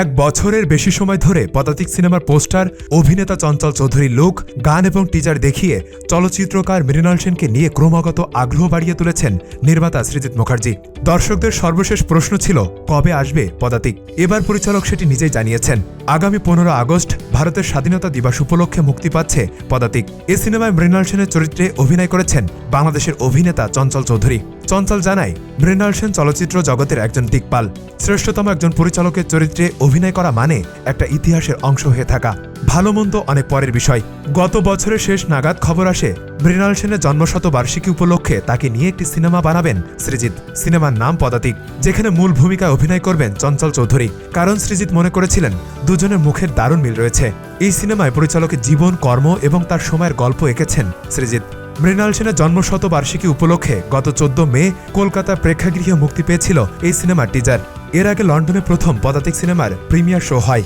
এক বছরের বেশি সময় ধরে পদাতিক সিনেমার পোস্টার, অভিনেতা চঞ্চল চৌধুরী লুক গান এবং টিজার দেখিয়ে চলচ্চিত্রকার মৃণাল সেনকে নিয়ে ক্রমাগত আগ্রহ বাড়িয়ে তুলেছেন নির্মাতা সৃজিত মুখার্জি। দর্শকদের সর্বশেষ প্রশ্ন ছিল, কবে আসবে পদাতিক? এবার পরিচালক সেটি নিজেই জানিয়েছেন। আগামী পনেরো আগস্ট ভারতের স্বাধীনতা দিবস উপলক্ষে মুক্তি পাচ্ছে পদাতিক। এ সিনেমায় মৃণাল সেনের চরিত্রে অভিনয় করেছেন বাংলাদেশের অভিনেতা চঞ্চল চৌধুরী। চঞ্চল জানায়, মৃণাল সেন চলচ্চিত্র জগতের একজন দিকপাল। শ্রেষ্ঠতম একজন পরিচালকের চরিত্রে অভিনয় করা মানে একটা ইতিহাসের অংশ হয়ে থাকা। ভালো মন্দ অনেক পরের বিষয়। গত বছরের শেষ নাগাদ খবর আসে, মৃণাল সেনের জন্মশতবার্ষিকী উপলক্ষে তাকে নিয়ে একটি সিনেমা বানাবেন সৃজিত সিনেমার নাম পদাতিক, যেখানে মূল ভূমিকায় অভিনয় করবেন চঞ্চল চৌধুরী। কারণ সৃজিত মনে করেছিলেন, দুজনের মুখের দারুণ মিল রয়েছে। এই সিনেমায় পরিচালকের জীবন, কর্ম এবং তার সময়ের গল্প এঁকেছেন সৃজিত মৃণাল সেনের জন্মশতবার্ষিকী উপলক্ষে গত চোদ্দ মে কলকাতা প্রেক্ষাগৃহে মুক্তি পেয়েছিল এই সিনেমার টিজার এর আগে লন্ডনে প্রথম পদাতিক সিনেমার প্রিমিয়ার শো হয়।